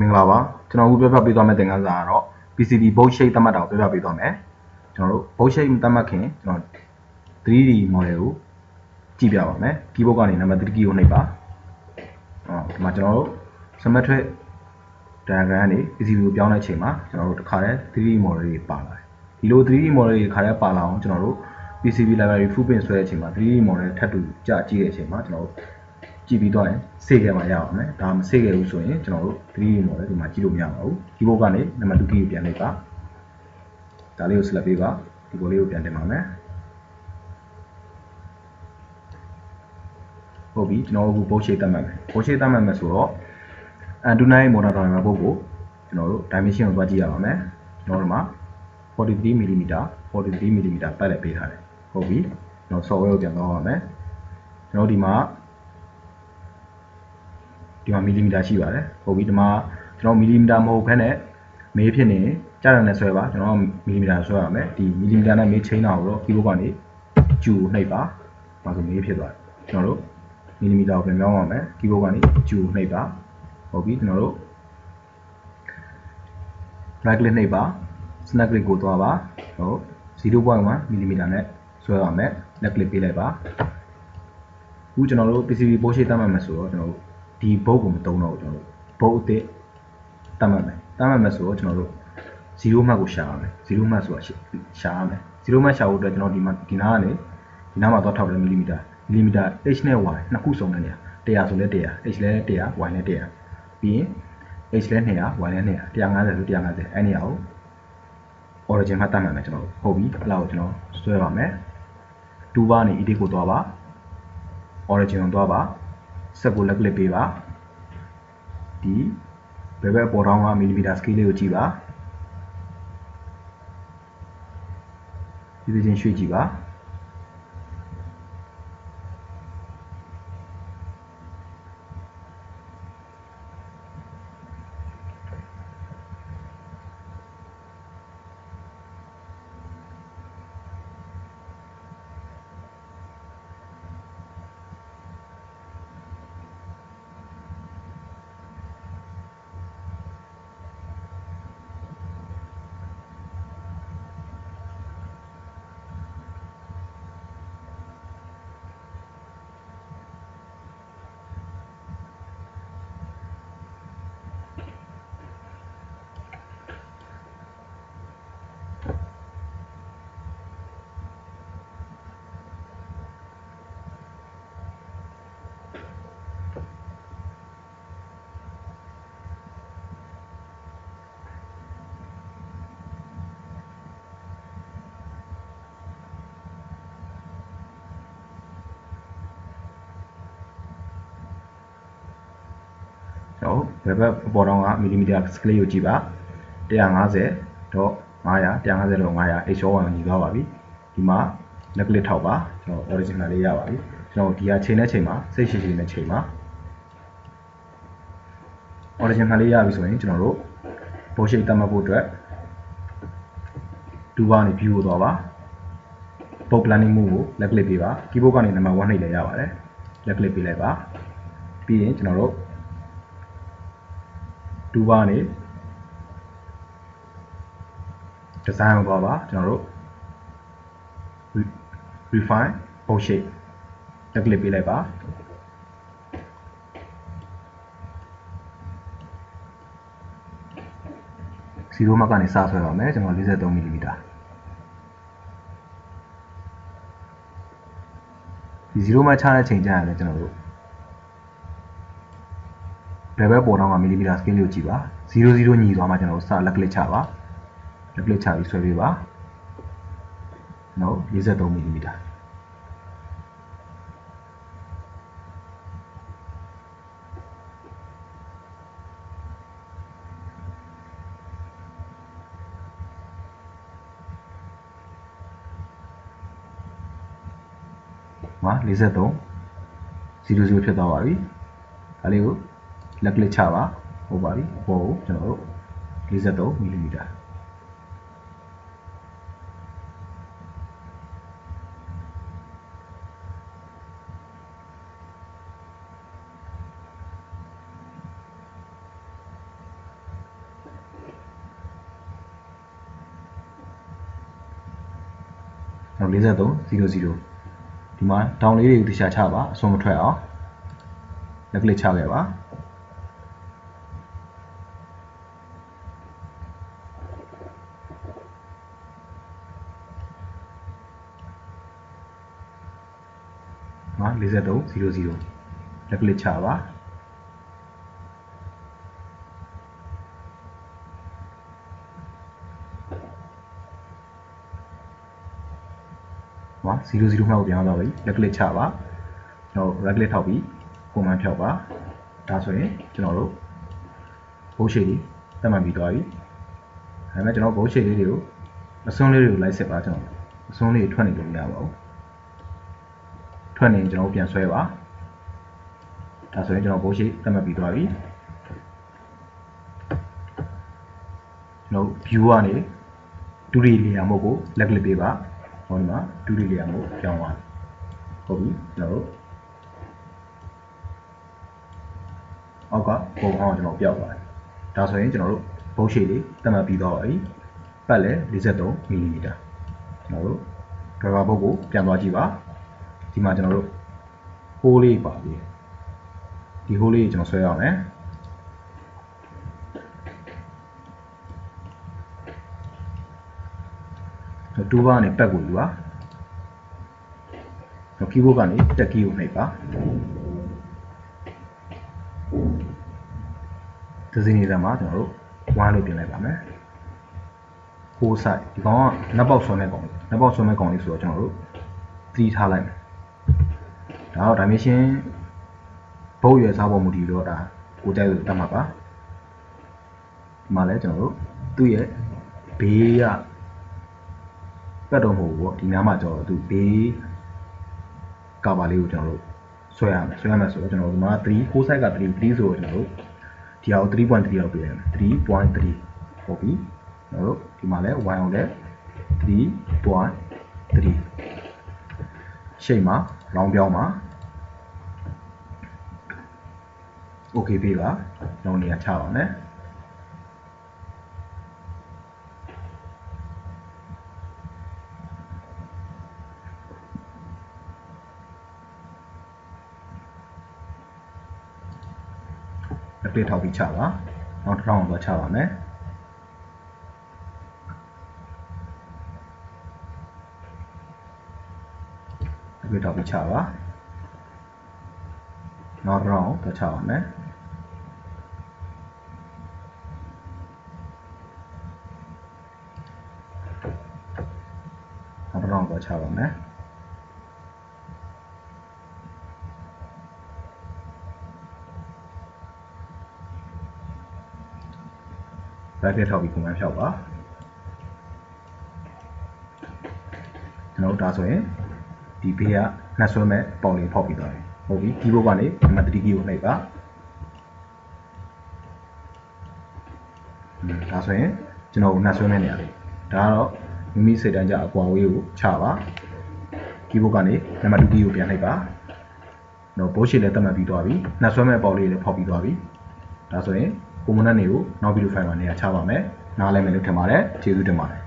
မင်္ဂလာပါကျွန်တော်အခုပြောပြပေးသွားမယ့်သင်ခန်းစာကတော့ PCB board shape သတ်မှတ်တာကိုပြောပြပေးသွားမယ်ကျွန်တော်တို့ board shape သတ်မှတ်ခင်ကျွန်တော် 3D model ကိုကြည့်ပြပါမယ် keyboard ကနေ number 3 key ကိုနှိပ်ပါအော်ဒီမှာကျွန်တော်တို့ symmetric diagram ကနေ PCB ကိုပြောင်းတဲ့အချိန်မှာကျွန်တော်တို့တစ်ခါတည်း 3D model တွေပါလာတယ်ဒီလို 3D model တွေတစ်ခါတည်းပါလာအောင်ကျွန်တော်တို့ PCB library footprint ဆွဲတဲ့အချိန်မှာ 3D model ထပ်တူကြာကြည့်တဲ့အချိန်မှာကျွန်တော်တို့ ကြည့်ပြီးတော့ရင်စေခဲ့မှာရအောင်မယ်ဒါမစေခဲ့ဘူးဆိုရင်ကျွန်တော်တို့ 3D model ဒီမှာကြည့်လို့မရပါဘူး keyboard ကနေနံပါတ်2 key ကိုပြန်လိုက်ပါဒါလေးကို select ပေးပါဒီဘောလေးကိုပြန်တင်ပါမယ်ဟုတ်ပြီကျွန်တော်တို့ board shape တတ်မှတ်မယ် board shape တတ်မှတ်မယ်ဆိုတော့ Antonai motor driver board ကိုကျွန်တော်တို့ dimension ကိုတွားကြည့်ရပါမယ်ကျွန်တော်တို့မှာ43 mm 43 mm ပတ်လက်ပေးထားတယ်ဟုတ်ပြီကျွန်တော် software ကိုပြန်သွားပါမယ်ကျွန်တော်ဒီမှာ ဒီမှာမီလီမီတာရှိပါတယ်ဟုတ်ပြီဒီမှာကျွန်တော်မီလီမီတာမဟုတ်ဘဲနဲ့မေးဖြစ်နေကြာတယ်နဲ့ဆွဲပါကျွန်တော်မီလီမီတာဆွဲရမယ်ဒီမီလီမီတာနဲ့မေးချိန်တာကိုတော့ keyboard ကနေကျူနှိပ်ပါဒါဆိုမေးဖြစ်သွားတယ်ကျွန်တော်တို့မီလီမီတာကိုပြန်ပြောင်းပါမယ် keyboard ကနေကျူနှိပ်ပါဟုတ်ပြီကျွန်တော်တို့ right click နှိပ်ပါ snap click ကိုသွားပါဟုတ်0.1 mm နဲ့ဆွဲပါမယ် left click ပေးလိုက်ပါအခုကျွန်တော်တို့ PCB board shape တတ်မှတ်မယ်ဆိုတော့ကျွန်တော်တို့ ဒီဘုတ်ကိုမတုံးတော့ဘူးကျွန်တော်တို့ဘုတ်အစ်တတ်မှတ်မယ်တတ်မှတ်မယ်ဆိုတော့ကျွန်တော်တို့0မှတ်ကိုရှာရမယ်0မှတ်ဆိုတာရှာရမယ်0မှတ်ရှာဖို့အတွက်ကျွန်တော်ဒီမှာဒီနားကနေဒီနားမှာတော့ထောက်တယ်မီလီမီတာမီလီမီတာ h နဲ့ y နှစ်ခုစုံတဲ့နေရာ100ဆိုလဲ100 h လဲ100 y လဲ100ပြီးရင် h လဲ200 y လဲ200 150ဆို150အဲ့နေရာကို origin မှာတတ်မှတ်မယ်ကျွန်တော်ဟုတ်ပြီအဲ့လောက်ကိုကျွန်တော်ဆွဲပါမယ်2ဘာနေ edit ကိုသွားပါ origin ကိုသွားပါ ဆက်ကို left click ပေးပါဒီဘယ်ဘက်ပေါ်တောင်းကမီလီမီတာ scale လေးကိုကြည့်ပါဒီဒီချင်းရွှေ့ကြည့်ပါ တော်ဘယ်ဘက်ပေါ်တော့ကမီလီမီတာ scale ကိုကြည့်ပါ150တော့900 150တော့900 h1 ကိုညီသွားပါပြီဒီမှာ left click ထောက်ပါကျွန်တော် original လေးရပါပြီကျွန်တော်ဒီဟာချိန်တဲ့ချိန်မှာစိတ်ရှိရှိနဲ့ချိန်ပါ original လေးရပြီဆိုရင်ကျွန်တော်တို့ board shape တတ်မှတ်ဖို့အတွက်2ဘာနေ view ကိုသွားပါ board planning move ကို left click ပေးပါ keyboard ကနေ number 1နှိပ်လည်းရပါတယ် left click ပေးလိုက်ပါပြီးရင်ကျွန်တော်တို့ 2ဘာနေ design ကိုသွားပါကျွန်တော်တို့ refine board shape တက် click ပေးလိုက်ပါ0မှတ်ကနေစဆွဲပါမယ်ကျွန်တော်43 mm ဒီ0မှတ်ချတဲ့ချိန်ကျရင်လည်းကျွန်တော်တို့ level ပေါ်တော့က millimeter scale ကိုကြည့်ပါ00ညီသွားမှကျွန်တော်တို့စလက် click ချပါလက် click ချပြီးဆွဲပေးပါနော်43 mm မှာ43 00ဖြစ်သွားပါပြီဒါလေးကို လက် click ချပါဟုတ်ပါပြီအပေါ်ကိုကျွန်တော်တို့53 mm ော်43 00ဒီမှာ down လေးတွေကိုတခြားချပါအစွန်မထွက်အောင်လက်ကလစ်ချခဲ့ပါ မှာ43 00လက်ကလစ်ချပါမှာ00မှောက်ပြောင်းသွားပြီလက်ကလစ်ချပါကျွန်တော် right click ထောက်ပြီးပုံမှန်ဖြောက်ပါဒါဆိုရင်ကျွန်တော်တို့ဘိုးရှိလေးတက်မှန်ပြီးသွားပြီဒါပေမဲ့ကျွန်တော်ဘိုးရှိလေးတွေကိုအစွန်းလေးတွေကိုလိုက်စစ်ပါကျွန်တော်အစွန်းလေးတွေထွက်နေလို့မရပါဘူး ထွက်နေရင်ကျွန်တော်တို့ပြန်ဆွဲပါဒါဆိုရင်ကျွန်တော်ဘိုးရှိတက်မှတ်ပြီးသွားပြီကျွန်တော် view ကနေဒူရီလီယာမို့ကိုလက်ကလစ်ပေးပါဟောဒီမှာဒူရီလီယာမို့ပြောင်းသွားဟုတ်ပြီကျွန်တော်တို့အောက်ကပုံအောင်ကျွန်တော်ပြောက်ပါတယ်ဒါဆိုရင်ကျွန်တော်တို့ဘုတ်ရှိလေးတက်မှတ်ပြီးသွားပါပြီပတ်လဲ43မီလီမီတာကျွန်တော်တို့ driver ဘုတ်ကိုပြန်သွားကြည့်ပါ ဒီမှာကျွန်တော်တို့ဟိုးလေးပါပြီဒီဟိုးလေးကိုကျွန်တော်ဆွဲရအောင်မယ်တူဘာကနေပတ်ကိုယူပါတော့ keyboard ကနေတက် key ကိုနှိပ်ပါဒီစင်းနေတာမှာကျွန်တော်တို့1လို့ပြင်လိုက်ပါမယ်ဟိုးဆိုင်ဒီကောင်ကနက်ပေါက်ဆွဲမဲ့ကောင်လေးနက်ပေါက်ဆွဲမဲ့ကောင်လေးဆိုတော့ကျွန်တော်တို့သတိထားလိုက်မယ် ဒါတော့ dimension ဘုတ်ရွယ်စားပေါ်မူတည်ပြီးတော့ဒါကိုကြိုက်လို့တတ်မှာပါဒီမှာလဲကျွန်တော်တို့သူ့ရဲ့ဘေးကပတ်တော့မဟုတ်ဘူးပေါ့ဒီနားမှာကျွန်တော်တို့သူဘေးကာဘာလေးကိုကျွန်တော်တို့ဆွဲရမယ်ဆွဲရမယ်ဆိုတော့ကျွန်တော်တို့ဒီမှာ3 4 side က3 3ဆိုတော့ကျွန်တော်တို့ဒီအောင်3.3လောက်ပေးရမယ်3.3ဟုတ်ပြီကျွန်တော်တို့ဒီမှာလဲ y အောင်လဲ3.3ရှိတ်မှာလောင်းပြောင်းမှာ OK ပေးပါလုံးနေရာချပါမယ်အတွေ့ထောက်ပြီးချပါနောက်တစ်ထောင်တော့ချပါမယ်အတွေ့ထောက်ပြီးချပါနောက်တစ်ထောင်တော့ချပါမယ် နောက်တစ်ထောင်တော့ချပါမယ်ဒါပြထောက်ပြီးပုံမှန်ဖြောက်ပါကျွန်တော်တို့ဒါဆိုရင်ဒီဘေးကနှက်ဆွဲမဲ့ပေါင်လေးဖောက်ပြီးသွားတယ်ဟုတ်ပြီ keyboard ကနေနံပါတ်3 key ကိုနှိပ်ပါอืมဒါဆိုရင်ကျွန်တော်နှက်ဆွဲမဲ့နေရာလေးဒါကတော့ မိမိစိတ်တန်းကြအကွာဝေးကိုချပါ keyboard ကနေနံပါတ်2 key ကိုပြန်နှိပ်ပါတော့ဘိုးရှိလည်းတက်မှတ်ပြီးသွားပြီနှက်ဆွဲမဲ့ပေါင်လေးလည်းဖောက်ပြီးသွားပြီဒါဆိုရင် component တွေကိုနောက်ဗီဒီယိုဖိုင်မှာနေရာချပါမယ်နားလည်မယ်လို့ထင်ပါတယ်ကျေးဇူးတင်ပါတယ်